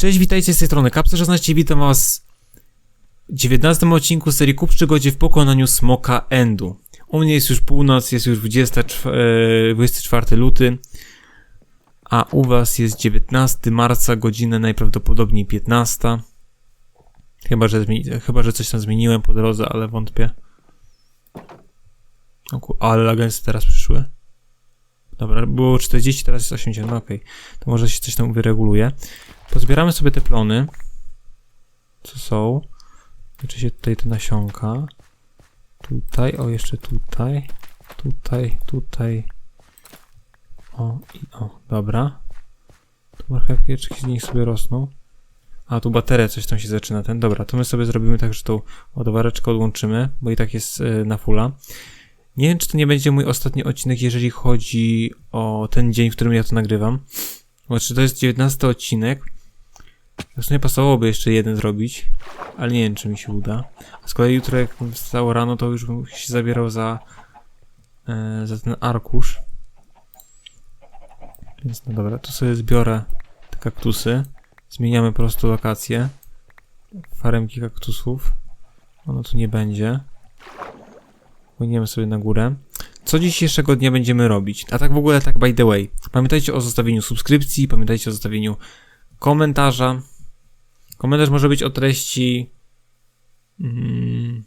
Cześć, witajcie z tej strony Kapsa16, witam was w 19 odcinku serii Ku przygodzie w pokonaniu Smoka Endu. U mnie jest już północ, jest już 24, e, 24 luty, a u was jest 19 marca, godzina najprawdopodobniej 15. Chyba, że, chyba, że coś tam zmieniłem po drodze, ale wątpię. Ku- ale agencje teraz przyszły. Dobra, było 40, teraz jest 80, no okej. To może się coś tam wyreguluje. Pozbieramy sobie te plony. Co są? Oczywiście tutaj te nasionka. Tutaj, o jeszcze tutaj. Tutaj, tutaj. O, i o, dobra. Tu marchewki z nich sobie rosną. A, tu bateria coś tam się zaczyna, ten. Dobra, to my sobie zrobimy tak, że tą ładowareczkę odłączymy, bo i tak jest y, na fulla. Nie wiem, czy to nie będzie mój ostatni odcinek, jeżeli chodzi o ten dzień, w którym ja to nagrywam. Znaczy, to jest 19 odcinek. W sumie pasowałoby jeszcze jeden zrobić, ale nie wiem, czy mi się uda. A z kolei jutro, jak bym wstał rano, to już bym się zabierał za, e, za ten arkusz. Więc no dobra, tu sobie zbiorę te kaktusy. Zmieniamy po prostu lokację. Faremki kaktusów. Ono tu nie będzie. Płyniemy sobie na górę. Co dzisiejszego dnia będziemy robić? A tak w ogóle, tak by the way. Pamiętajcie o zostawieniu subskrypcji, pamiętajcie o zostawieniu komentarza. Komentarz może być o treści mm,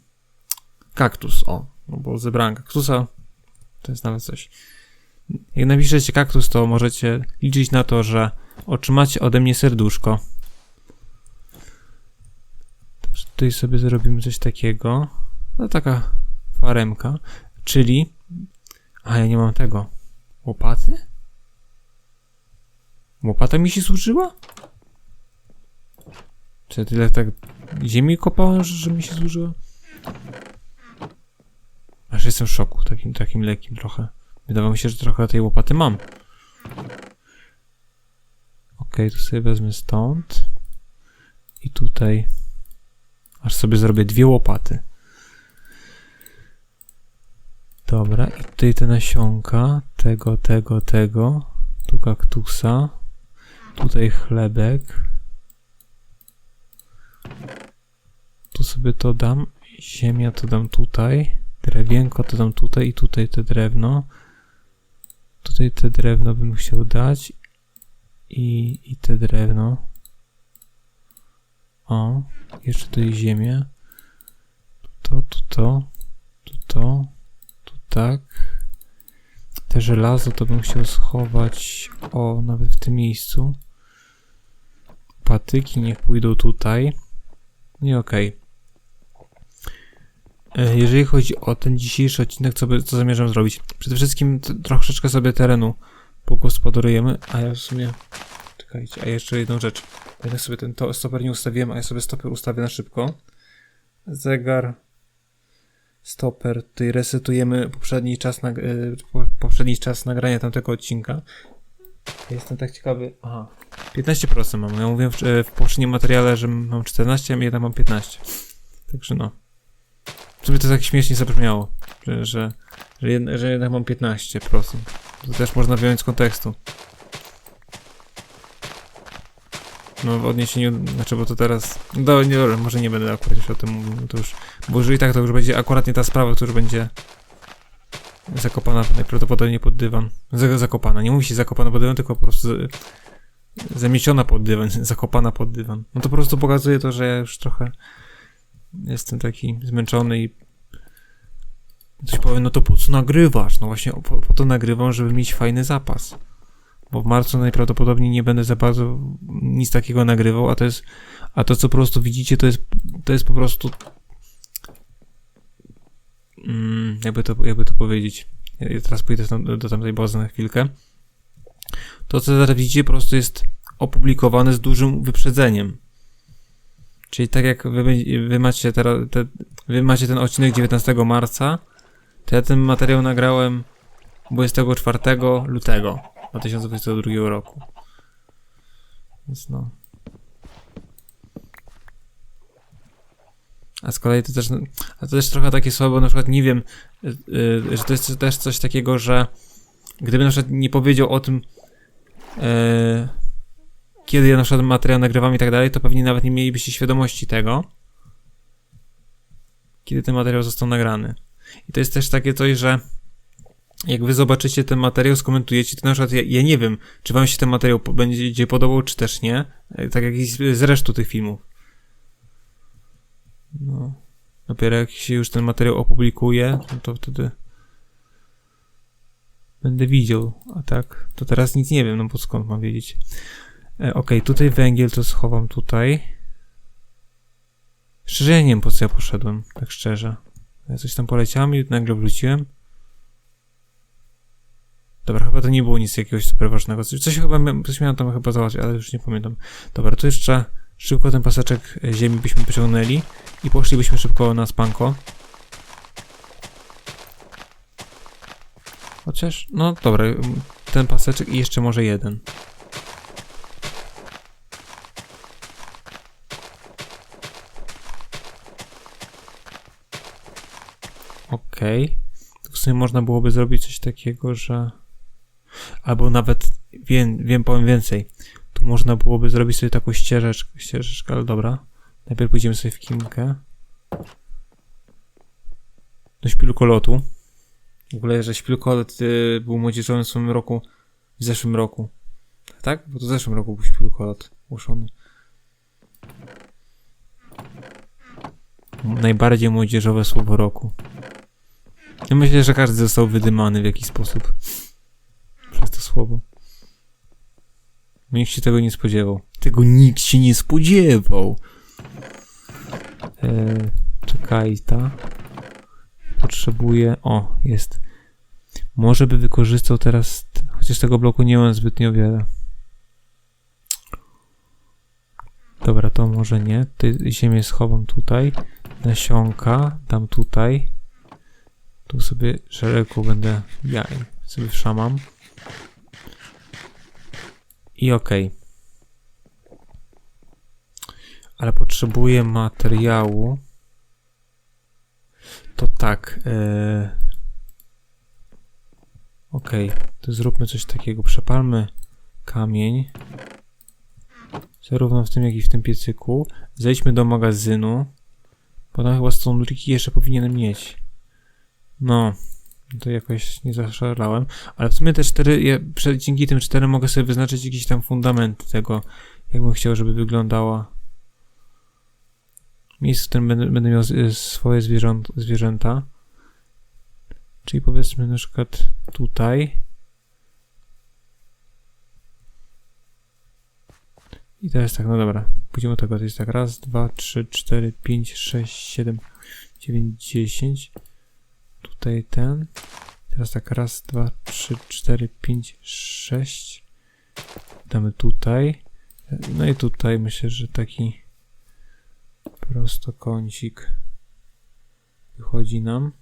kaktus, o, no bo zebrałem kaktusa, to jest nawet coś. Jak napiszecie kaktus, to możecie liczyć na to, że otrzymacie ode mnie serduszko. Także tutaj sobie zrobimy coś takiego. No taka faremka, czyli... A, ja nie mam tego. Łopaty? Łopata mi się służyła? Czy ja tyle tak ziemi kopałem, że, że mi się służyła? Aż jestem w szoku, takim, takim lekkim trochę. Wydawało mi się, że trochę tej łopaty mam. Ok, tu sobie wezmę stąd. I tutaj. Aż sobie zrobię dwie łopaty. Dobra, i tutaj te nasionka. Tego, tego, tego. Tu kaktusa. Tutaj chlebek. Tu sobie to dam. Ziemia to dam tutaj. Drewienko to dam tutaj i tutaj te drewno. Tutaj te drewno bym chciał dać. I, i te drewno. O, jeszcze tutaj ziemię. To, tu to, tu to, tu tak. Te żelazo to bym chciał schować, o, nawet w tym miejscu. Patyki niech pójdą tutaj. I okej. E, Jeżeli chodzi o ten dzisiejszy odcinek, co, co zamierzam zrobić? Przede wszystkim troszeczkę sobie terenu pogospodarujemy, a ja w sumie... Czekajcie, a jeszcze jedną rzecz. Ja sobie ten to, stoper nie ustawiłem, a ja sobie stoper ustawię na szybko. Zegar, stoper, tutaj resetujemy poprzedni czas, nag- e, po- poprzedni czas nagrania tamtego odcinka. Jestem tak ciekawy... Aha, 15% mam. Ja mówiłem w, w poprzednim materiale, że mam 14, a jednak mam 15. Także no. W to tak śmiesznie zabrzmiało, że, że, że, że jednak mam 15%. To też można wyjąć z kontekstu. No w odniesieniu, znaczy bo to teraz, no nie, może nie będę akurat już o tym mówił, no to już, bo jeżeli tak, to już będzie akurat nie ta sprawa, to już będzie zakopana najprawdopodobniej pod dywan. Zakopana, nie mówi się zakopana pod dywan, tylko po prostu zamieciona pod dywan, zakopana pod dywan. No to po prostu pokazuje to, że ja już trochę jestem taki zmęczony i coś powiem, no to po co nagrywasz? No właśnie po, po to nagrywam, żeby mieć fajny zapas. Bo w marcu najprawdopodobniej nie będę za bardzo nic takiego nagrywał, a to jest, a to co po prostu widzicie, to jest, to jest po prostu jakby to, jakby to powiedzieć. Ja teraz pójdę do tamtej bazy na chwilkę. To, co teraz widzicie, po prostu jest opublikowane z dużym wyprzedzeniem. Czyli tak jak wy, wy, macie teraz, te, wy macie ten odcinek 19 marca, to ja ten materiał nagrałem 24 lutego 2022 roku. Więc no. A z kolei to też, to też trochę takie słabo, na przykład nie wiem, y, y, że to jest też coś takiego, że gdyby na przykład nie powiedział o tym, e, kiedy ja na przykład materiał nagrywam i tak dalej, to pewnie nawet nie mielibyście świadomości tego, kiedy ten materiał został nagrany. I to jest też takie coś, że jak wy zobaczycie ten materiał, skomentujecie, to na przykład ja, ja nie wiem, czy wam się ten materiał będzie podobał, czy też nie. E, Tak jak i z, z tych filmów. No. Dopiero jak się już ten materiał opublikuje, no to wtedy będę widział, a tak, to teraz nic nie wiem, no bo skąd mam wiedzieć. E, Okej, tutaj węgiel to schowam tutaj. Szczerze ja nie wiem po co ja poszedłem, tak szczerze. Ja coś tam poleciałem i nagle wróciłem. Dobra, chyba to nie było nic jakiegoś super ważnego. Coś, coś chyba coś miałem tam chyba załatwić, ale już nie pamiętam. Dobra, to jeszcze szybko ten paseczek ziemi byśmy pociągnęli i poszlibyśmy szybko na spanko. Chociaż, no dobra, ten paseczek i jeszcze może jeden. Okej. To W sumie można byłoby zrobić coś takiego, że... Albo nawet, wiem, wiem powiem więcej. Można byłoby zrobić sobie taką ścieżeczkę, ścieżeczkę, ale dobra. Najpierw pójdziemy sobie w kimkę. Do śpilkolotu. W ogóle, że śpilkolot y, był młodzieżowym w swoim roku, w zeszłym roku. Tak? Bo to w zeszłym roku był śpilkolot ogłoszony. Najbardziej młodzieżowe słowo roku. Ja myślę, że każdy został wydymany w jakiś sposób przez to słowo. Nikt się tego nie spodziewał. Tego nikt się nie spodziewał. Eee, czekaj, ta. Potrzebuję. O, jest. Może by wykorzystał teraz. Chociaż tego bloku nie mam zbytnio wiele. Dobra, to może nie. Ziemię schowam tutaj. Nasionka dam tutaj. Tu sobie szeregu będę jaj sobie wszamam. I okej. Ale potrzebuję materiału. To tak. Yy... Okej, to zróbmy coś takiego. Przepalmy kamień. Zarówno w tym, jak i w tym piecyku. Zejdźmy do magazynu. Bo tam chyba stąd jeszcze powinienem mieć. No, to jakoś nie zaszalałem. Ale w sumie te cztery, ja, dzięki tym czterem mogę sobie wyznaczyć jakiś tam fundament tego, jakbym chciał, żeby wyglądała. Miejsce, w którym będę, będę miał swoje zwierząt, zwierzęta. Czyli powiedzmy na przykład tutaj. I teraz tak, no dobra. Pójdziemy od tego. To jest tak raz, dwa, trzy, cztery, pięć, sześć, siedem, dziewięć, dziesięć. Tutaj ten. Teraz tak raz, dwa, trzy, cztery, pięć, sześć. Damy tutaj. No i tutaj myślę, że taki prostokącik wychodzi nam.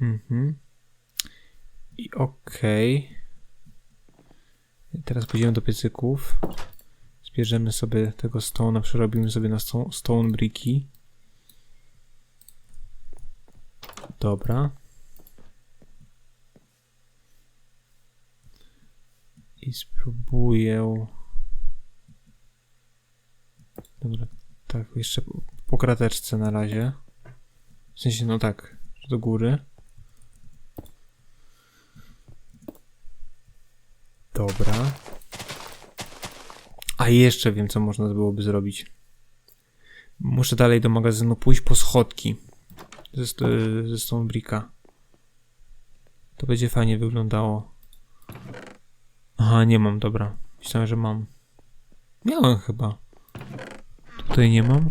Mhm. I okej. I Teraz pójdziemy do piecyków. Zbierzemy sobie tego stone, przerobimy sobie na sto- stone bricki. Dobra. I spróbuję. Dobra, tak, jeszcze po- krateczce na razie. W sensie, no tak, do góry. Dobra. A jeszcze wiem, co można byłoby zrobić. Muszę dalej do magazynu pójść po schodki ze, ze Stonebricka. To będzie fajnie wyglądało. Aha, nie mam, dobra. Myślałem, że mam. Miałem chyba. Tutaj nie mam.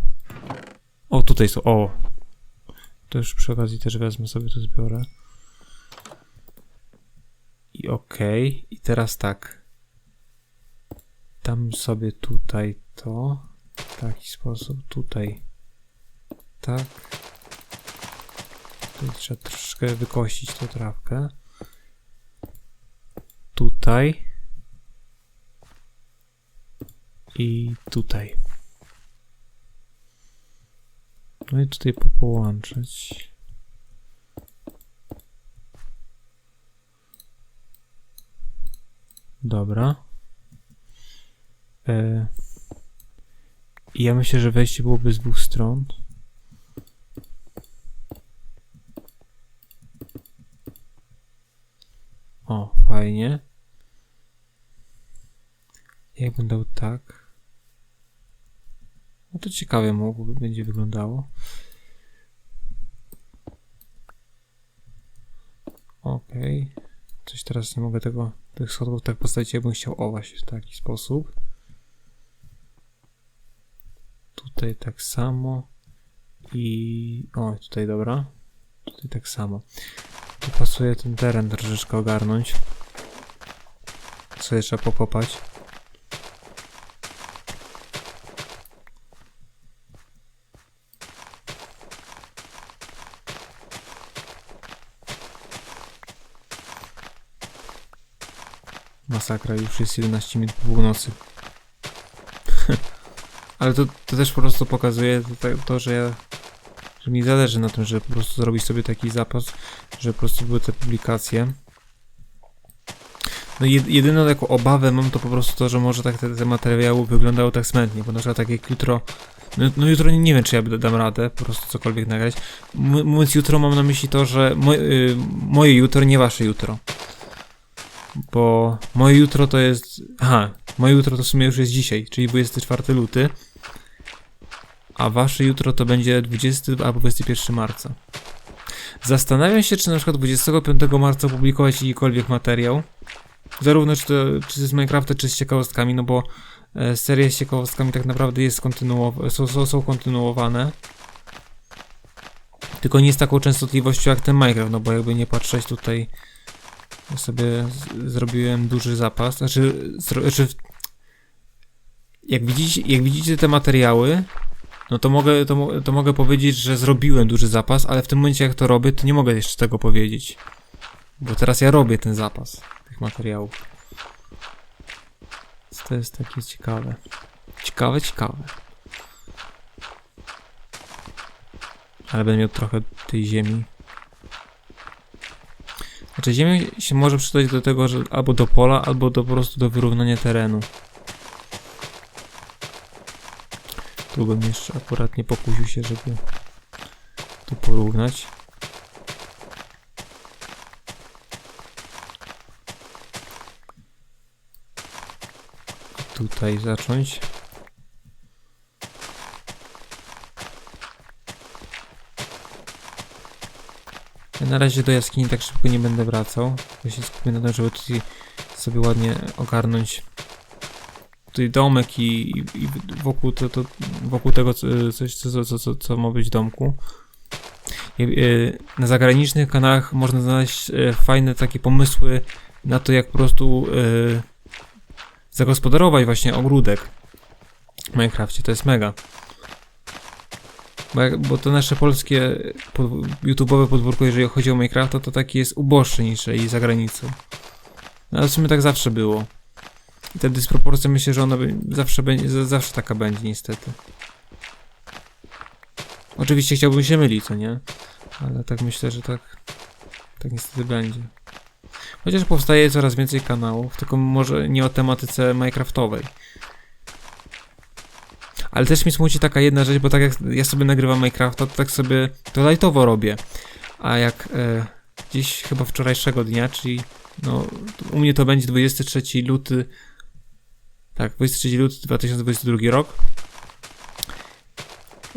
O, tutaj są. O! To już przy okazji też wezmę sobie, to zbiorę. I okej. I teraz tak. Dam sobie tutaj to. W taki sposób. Tutaj. Tak. Trzeba troszeczkę wykościć tą trawkę. Tutaj. I tutaj. No i tutaj po- połączyć. Dobra. I ja myślę, że wejście byłoby z dwóch stron. O, fajnie. Jakbym dał tak. No to ciekawie mogłoby będzie wyglądało. Okej. Coś teraz nie mogę tego, tych schodów tak postawić, jakbym chciał o właśnie w taki sposób. Tutaj tak samo. I... O, tutaj dobra. Tutaj tak samo. Tu pasuje ten teren troszeczkę ogarnąć. Sobie trzeba pokopać. Masakra, już jest 11 minut po północy. Ale to, to też po prostu pokazuje to, to, że ja że mi zależy na tym, żeby po prostu zrobić sobie taki zapas, że po prostu były te publikacje. No jed, jedyną taką obawę mam to po prostu to, że może tak te, te materiały wyglądały tak smętnie, bo na przykład tak jak jutro, no, no jutro nie, wiem, czy ja dam radę po prostu cokolwiek nagrać. Mówiąc jutro mam na myśli to, że moje, y, moje jutro, nie wasze jutro. Bo moje jutro to jest, aha, moje jutro to w sumie już jest dzisiaj, czyli 24 luty a wasze jutro to będzie 20 albo 21 marca. Zastanawiam się, czy na przykład 25 marca opublikować jakikolwiek materiał. Zarówno czy, to, czy z Minecrafta, czy z ciekawostkami, no bo e, seria z ciekawostkami tak naprawdę jest kontynuowa są, są, są kontynuowane. Tylko nie z taką częstotliwością jak ten Minecraft, no bo jakby nie patrzeć tutaj ja sobie zrobiłem duży zapas. Znaczy, znaczy jak widzicie, jak widzicie te materiały, no to mogę, to, to mogę powiedzieć, że zrobiłem duży zapas, ale w tym momencie jak to robię, to nie mogę jeszcze tego powiedzieć. Bo teraz ja robię ten zapas tych materiałów. Więc to jest takie ciekawe. Ciekawe, ciekawe. Ale będę miał trochę tej ziemi. Znaczy ziemia się może przydać do tego, że albo do pola, albo do po prostu do wyrównania terenu. Tu bym jeszcze akurat nie pokusił się, żeby tu porównać. Tutaj zacząć. Ja na razie do jaskini tak szybko nie będę wracał. Ja się skupię na tym, żeby tutaj sobie ładnie ogarnąć tutaj domek i, i, wokół, to, to, wokół tego co- coś, co, co, co, co ma być domku. E, Na zagranicznych kanałach można znaleźć e, fajne takie pomysły na to, jak po prostu e, zagospodarować właśnie ogródek w Minecrafcie. To jest mega. Bo, jak, bo to nasze polskie pod, YouTube'owe podwórko, jeżeli chodzi o Minecrafta, to takie jest uboższe niż za granicą. No, ale w sumie tak zawsze było. I ta dysproporcja myślę, że ona zawsze będzie, za- zawsze taka będzie niestety. Oczywiście chciałbym się mylić, co nie? Ale tak myślę, że tak, tak niestety będzie. Chociaż powstaje coraz więcej kanałów, tylko może nie o tematyce Minecraftowej. Ale też mi smuci taka jedna rzecz, bo tak jak ja sobie nagrywam Minecrafta, to tak sobie to lightowo robię. A jak e, gdzieś chyba wczorajszego dnia, czyli no u mnie to będzie 23 luty tak, 23 luty 2022 rok.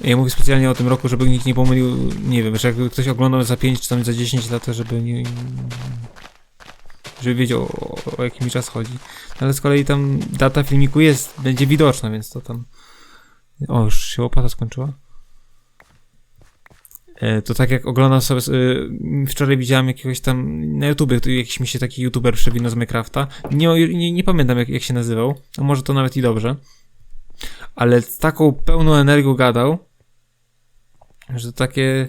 Ja mówię specjalnie o tym roku, żeby nikt nie pomylił, nie wiem, że jakby ktoś oglądał za 5 czy tam za 10 lat, to żeby nie... żeby wiedział o, o jaki mi czas chodzi. Ale z kolei tam data filmiku jest, będzie widoczna, więc to tam... O, już się łopata skończyła. E, To tak jak oglądam sobie, e, wczoraj widziałem jakiegoś tam na YouTubie, tu jakiś mi się taki YouTuber przewinął z Minecrafta. Nie, nie, nie pamiętam jak, jak się nazywał, a może to nawet i dobrze. Ale z taką pełną energią gadał, że takie...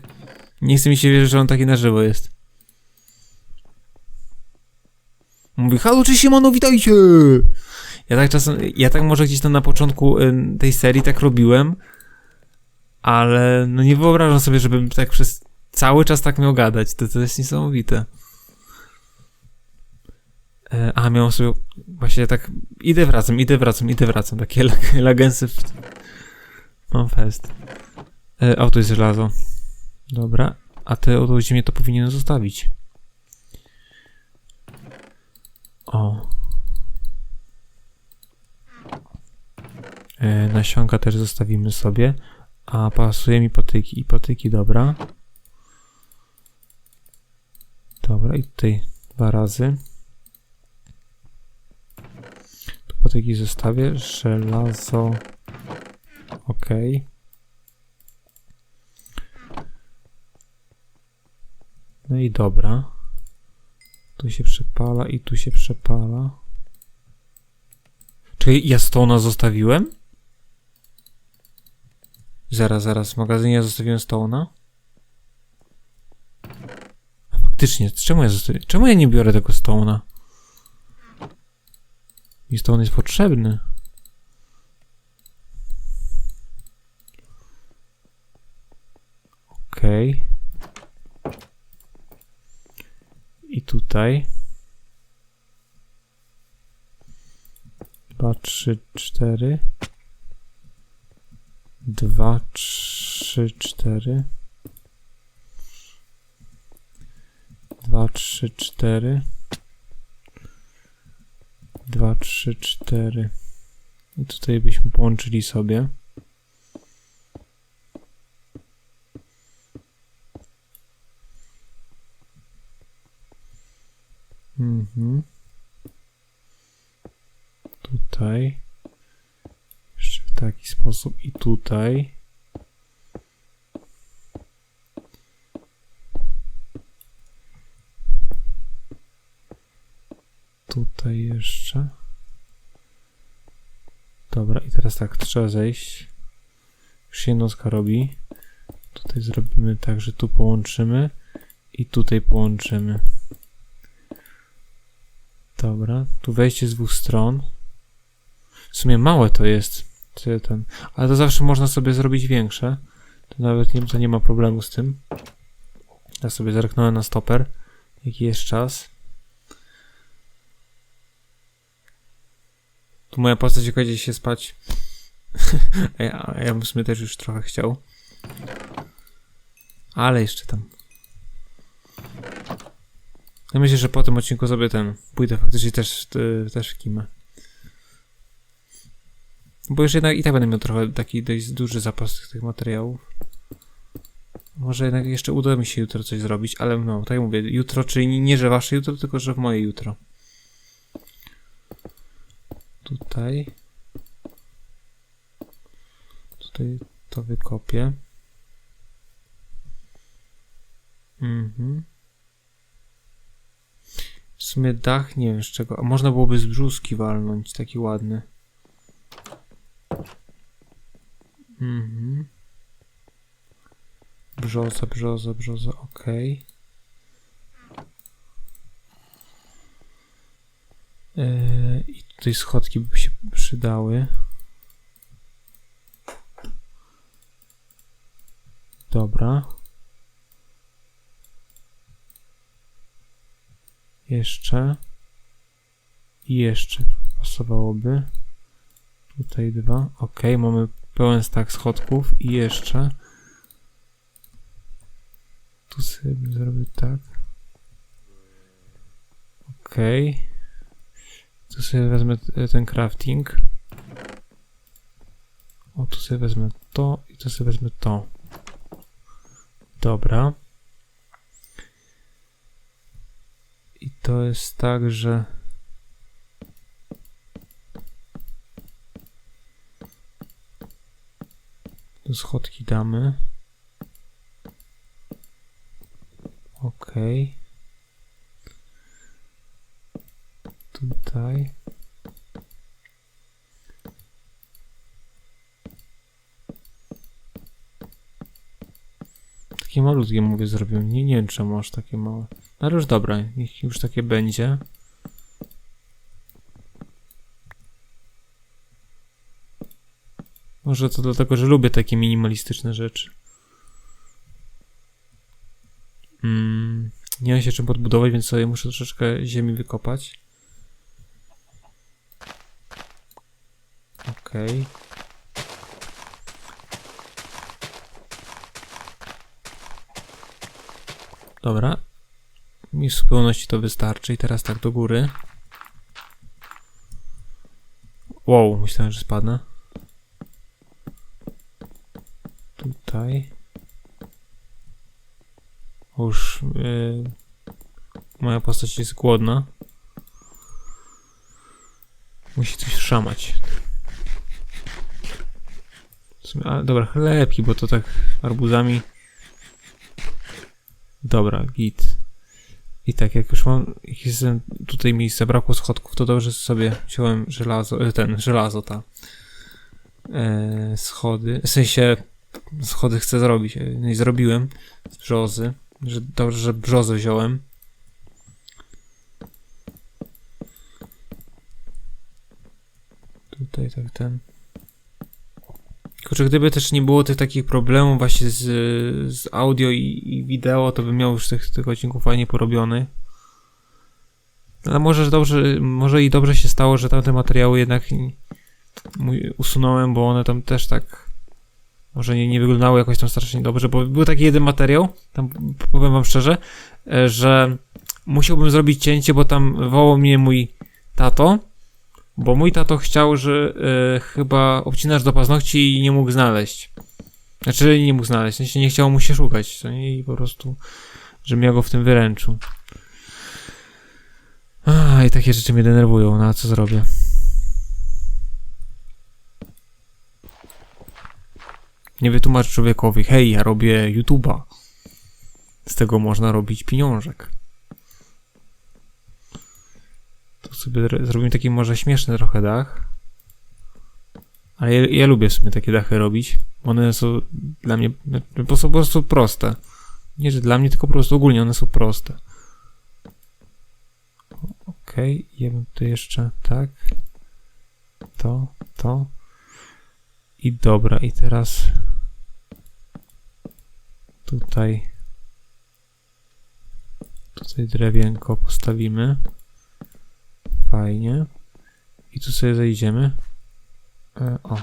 Nie chce mi się wierzyć, że on taki na żywo jest. Mówi, halo, cześć Siemano, witajcie! Ja tak czasem, ja tak może gdzieś tam na początku tej serii tak robiłem, ale no nie wyobrażam sobie, żebym tak przez cały czas tak miał gadać. To, to jest niesamowite. E, a, miałem sobie właśnie tak, idę wracam, idę wracam, idę wracam, takie lag- lagensy. Mam fest. E, auto jest żelazo. Dobra, a te auto ziemię to powinien zostawić. O. E, nasionka też zostawimy sobie. A pasuje mi patyki i patyki, dobra. Dobra, i tutaj dwa razy. Tu patyki zostawię. Żelazo. Ok. No i dobra. Tu się przepala i tu się przepala. Czy ja stona zostawiłem? Zaraz, zaraz. W magazynie zostawiłem stona. A faktycznie, czemu ja zostawiłem? Czemu ja nie biorę tego stona? Mi stone jest potrzebny. Okej. I tutaj. Dwa, trzy, cztery. Dwa, trzy, cztery. Dwa, trzy, cztery. Dwa, trzy, cztery. I tutaj byśmy połączyli sobie. Mhm. Tutaj. Taki sposób i tutaj. Tutaj jeszcze. Dobra, i teraz tak, trzeba zejść. Już się jednostka robi. Tutaj zrobimy tak, że tu połączymy i tutaj połączymy. Dobra, tu wejście z dwóch stron. W sumie małe to jest. Czy ten, ale to zawsze można sobie zrobić większe. To nawet nie, to nie ma problemu z tym. Ja sobie zerknąłem na stoper. Jaki jest czas. Tu moja postać kładzie się spać. a, ja, ja bym w sumie też już trochę chciał. Ale jeszcze tam. Ja myślę, że po tym odcinku sobie ten pójdę faktycznie też, y, też w kimę. Bo już jednak i tak będę miał trochę taki dość duży zapas tych, materiałów. Może jednak jeszcze uda mi się jutro coś zrobić, ale no, tak mówię, jutro, czyli nie, że wasze jutro, tylko że w moje jutro. Tutaj. Tutaj to wykopię. Mhm. W sumie dach, nie wiem z czego. A można byłoby z brzuski walnąć, taki ładny. Mhm. Brzoza, brzoza, brzoza, ok. Yy, I tutaj schodki by się przydały. Dobra. Jeszcze. I jeszcze pasowałoby. Tutaj dwa. Ok, mamy pełen stak schodków i jeszcze. Tu sobie zrobię tak. Ok. Tu sobie wezmę t- ten crafting. O, tu sobie wezmę to i tu sobie wezmę to. Dobra. I to jest tak, że... schodki damy. Ok. Tutaj. Takie malutkie mówię zrobiłem. Nie, nie wiem czemu aż takie małe. No ale już dobra, niech już takie będzie. Może to dlatego, że lubię takie minimalistyczne rzeczy. Mm, nie mam się czym podbudować, więc sobie muszę troszeczkę ziemi wykopać. Okej. Okay. Dobra. Mi w zupełności to wystarczy. I teraz tak do góry. Wow, myślałem, że spadnę. Tutaj. Już yy, moja postać jest głodna. Musi coś szamać. Sumie, ale dobra, chlebki, bo to tak arbuzami. Dobra, git. I tak, jak już mam, jak jestem, tutaj mi zabrakło schodków, to dobrze sobie wziąłem żelazo, e, ten, żelazo, ta. E, schody, w sensie schody chcę zrobić, no i zrobiłem z brzozy, że dobrze, że brzozę wziąłem. Tutaj tak ten. Kurczę, gdyby też nie było tych takich problemów właśnie z, z audio i, i wideo, to bym miał już tych, tych odcinków fajnie porobionych. Ale może że dobrze, może i dobrze się stało, że tamte materiały jednak usunąłem, bo one tam też tak może nie, nie wyglądały jakoś tam strasznie dobrze, bo był taki jeden materiał, tam powiem wam szczerze, e, że musiałbym zrobić cięcie, bo tam wołał mnie mój tato, bo mój tato chciał, że e, chyba obcinasz do paznokci i nie mógł znaleźć. Znaczy nie mógł znaleźć, nie chciało mu się szukać, co nie? I po prostu, że miał go w tym wyręczu. A, i takie rzeczy mnie denerwują, no a co zrobię? Nie wytłumacz człowiekowi, hej, ja robię YouTube'a. Z tego można robić pieniążek. Tu sobie zro- zrobimy taki może śmieszny trochę dach. Ale ja, ja lubię w sumie takie dachy robić. One są dla mnie po są po prostu proste. Nie, że dla mnie, tylko po prostu ogólnie one są proste. Okej, ja bym tu jeszcze tak. To, to. I dobra, i teraz tutaj tutaj drewienko postawimy. Fajnie. I tu sobie zejdziemy. E, o.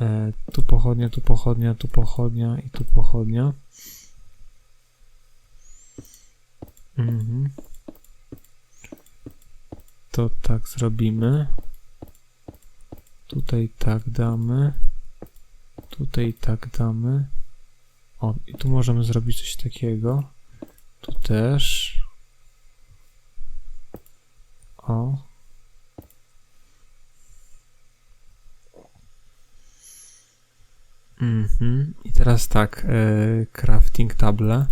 E, tu pochodnia, tu pochodnia, tu pochodnia i tu pochodnia. Mhm. To tak zrobimy. Tutaj tak damy. Tutaj tak damy. O, i tu możemy zrobić coś takiego. Tu też. O. Mhm. I teraz tak, e, crafting table.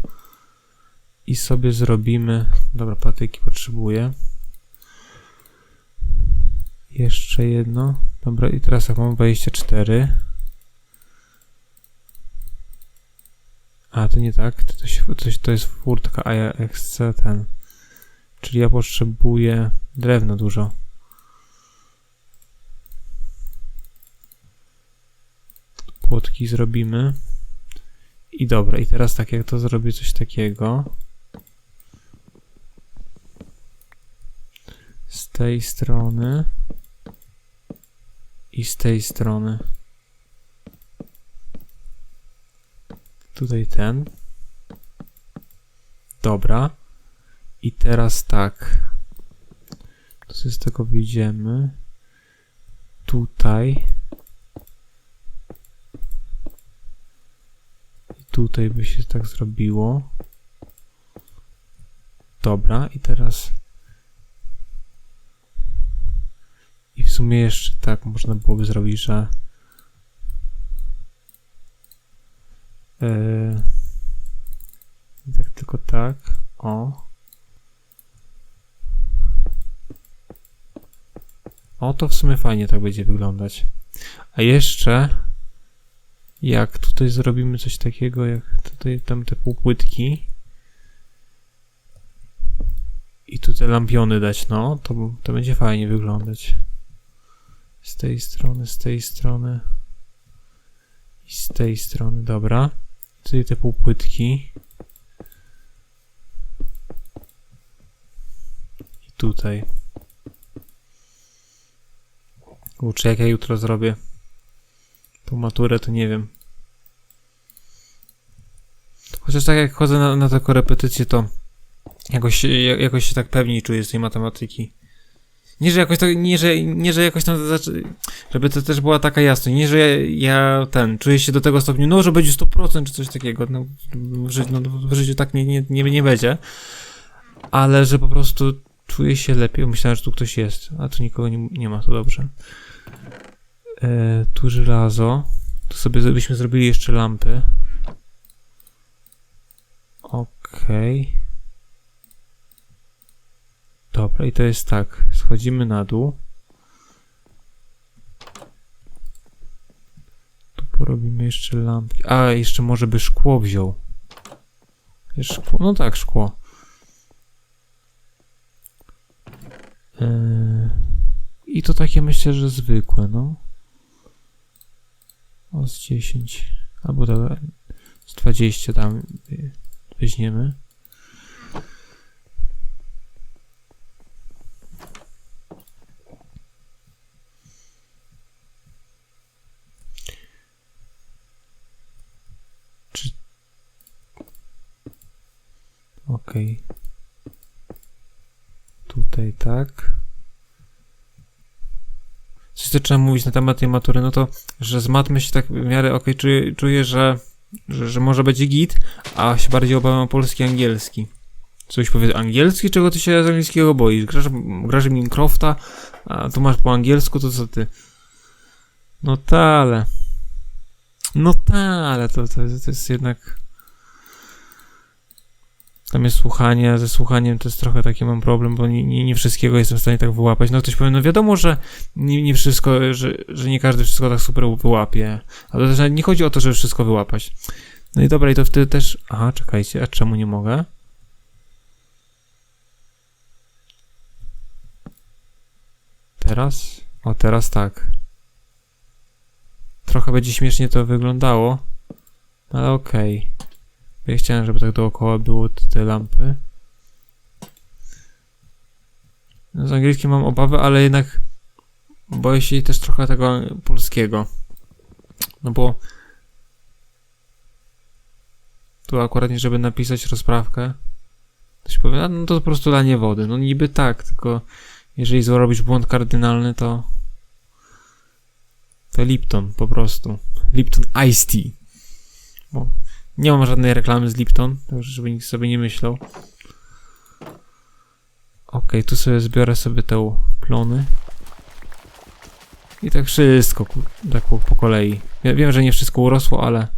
I sobie zrobimy. Dobra, patyki potrzebuję. Jeszcze jedno. Dobra, i teraz jak mam 24. A, to nie tak. To, to, się- to jest furtka, a ja chcę ten. Czyli ja potrzebuję drewna dużo. Płotki zrobimy. I dobra, i teraz tak jak to zrobię coś takiego. Z tej strony. I z tej strony. Tutaj ten. Dobra. I teraz tak. To sobie z tego wyjdziemy. Tutaj. I tutaj by się tak zrobiło. Dobra, i teraz. I w sumie jeszcze tak można byłoby zrobić, że. Yy, tak, tylko tak. O. O, to w sumie fajnie tak będzie wyglądać. A jeszcze, jak tutaj zrobimy coś takiego, jak tutaj tam te półpłytki i tu te lampiony dać, no, to, to będzie fajnie wyglądać. Z tej strony, z tej strony i z tej strony, dobra. Tutaj te półpłytki. I tutaj. Kurczę, jak ja jutro zrobię tą maturę, to nie wiem. Chociaż tak jak chodzę na, na taką repetycję, to jakoś, jakoś się tak pewniej czuję z tej matematyki. Nie, że jakoś tak, nie, że, nie, że jakoś tam, zaczy- żeby to też była taka jasność, nie, że ja, ja ten, czuję się do tego stopniu, no, że będzie 100% czy coś takiego, no, w, ży- no, w życiu tak nie, nie, nie, nie będzie, ale że po prostu czuję się lepiej, myślałem, że tu ktoś jest, a tu nikogo nie, nie ma, to dobrze. E, tu żelazo, tu sobie byśmy zrobili jeszcze lampy. Okej. Dobra, i to jest tak. Schodzimy na dół. Tu porobimy jeszcze lampki. A, jeszcze może by szkło wziął. Szkło. No tak, szkło. Yy, I to takie myślę, że zwykłe, no. O, z 10. Albo dobra, z 20 tam weźmiemy. Czy... Okej. Tutaj tak. Coś co trzeba mówić na temat tej matury, no to, że z matmy się tak w miarę okej czuję, czuję że, że, że może będzie git, a się bardziej obawiam o polski angielski. Coś powiedz, angielski? Czego ty się z angielskiego boisz? Grasz, grasz w Minecrafta, a tu masz po angielsku, to co ty? No ta, ale... No ta, ale to, to, to jest jednak... Tam jest słuchanie, ze słuchaniem to jest trochę taki mam problem, bo nie, nie, nie wszystkiego jestem w stanie tak wyłapać. No ktoś powie, no wiadomo, że nie, nie wszystko, że, że nie każdy wszystko tak super wyłapie. Ale też nie chodzi o to, żeby wszystko wyłapać. No i dobra, i to wtedy też... Aha, czekajcie, a czemu nie mogę? Teraz? O, teraz tak. Trochę będzie śmiesznie to wyglądało, ale okej. Ja chciałem, żeby tak dookoła było te, lampy. No, z angielskim mam obawy, ale jednak boję się też trochę tego polskiego. No bo tu akurat nie, żeby napisać rozprawkę, to się powie, no to po prostu lanie wody. No niby tak, tylko jeżeli zrobisz błąd kardynalny, to to Lipton po prostu. Lipton Ice Tea. Bo nie mam żadnej reklamy z Lipton, żeby nikt sobie nie myślał. Ok, tu sobie zbiorę sobie te plony. I tak wszystko, tak po, po kolei. Ja wiem, że nie wszystko urosło, ale...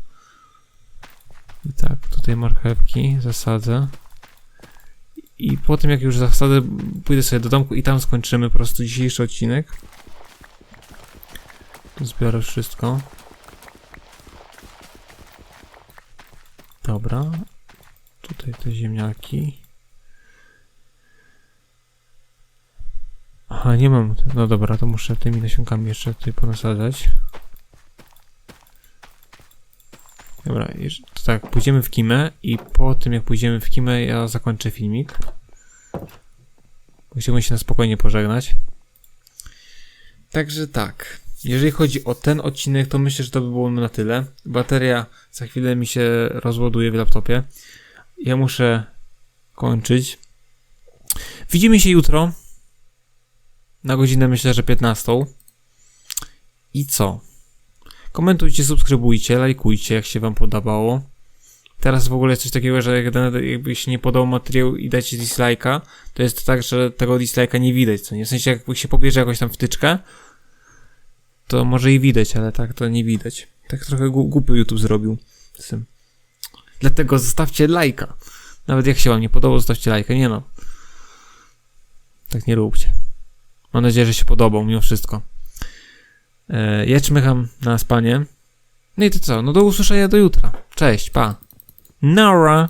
I tak, tutaj marchewki zasadzę. I po tym jak już zasadzę, pójdę sobie do domku i tam skończymy po prostu dzisiejszy odcinek. Zbiorę wszystko. Dobra. Tutaj te ziemniaki. Aha, nie mam. No dobra, to muszę tymi nasionkami jeszcze tutaj ponasadzać. Dobra, to tak, pójdziemy w Kimę i po tym jak pójdziemy w Kimę ja zakończę filmik. Chciałbym się na spokojnie pożegnać. Także tak. Jeżeli chodzi o ten odcinek, to myślę, że to by było na tyle. Bateria za chwilę mi się rozładuje w laptopie. Ja muszę kończyć. Widzimy się jutro. Na godzinę myślę, że 15. I co? Komentujcie, subskrybujcie, lajkujcie, jak się wam podobało. Teraz w ogóle jest coś takiego, że jak jakby się nie podobał materiał i dacie dislike'a, to jest tak, że tego dislike'a nie widać, co nie? W sensie, jak się pobierze jakąś tam wtyczkę, to może i widać, ale tak to nie widać. Tak trochę głupio YouTube zrobił z tym. Dlatego zostawcie lajka. Nawet jak się wam nie podobał, zostawcie lajka. Nie no. Tak nie róbcie. Mam nadzieję, że się podobał mimo wszystko. E, ja czmycham na spanie. No i to co? No do usłyszenia do jutra. Cześć, pa. Nara.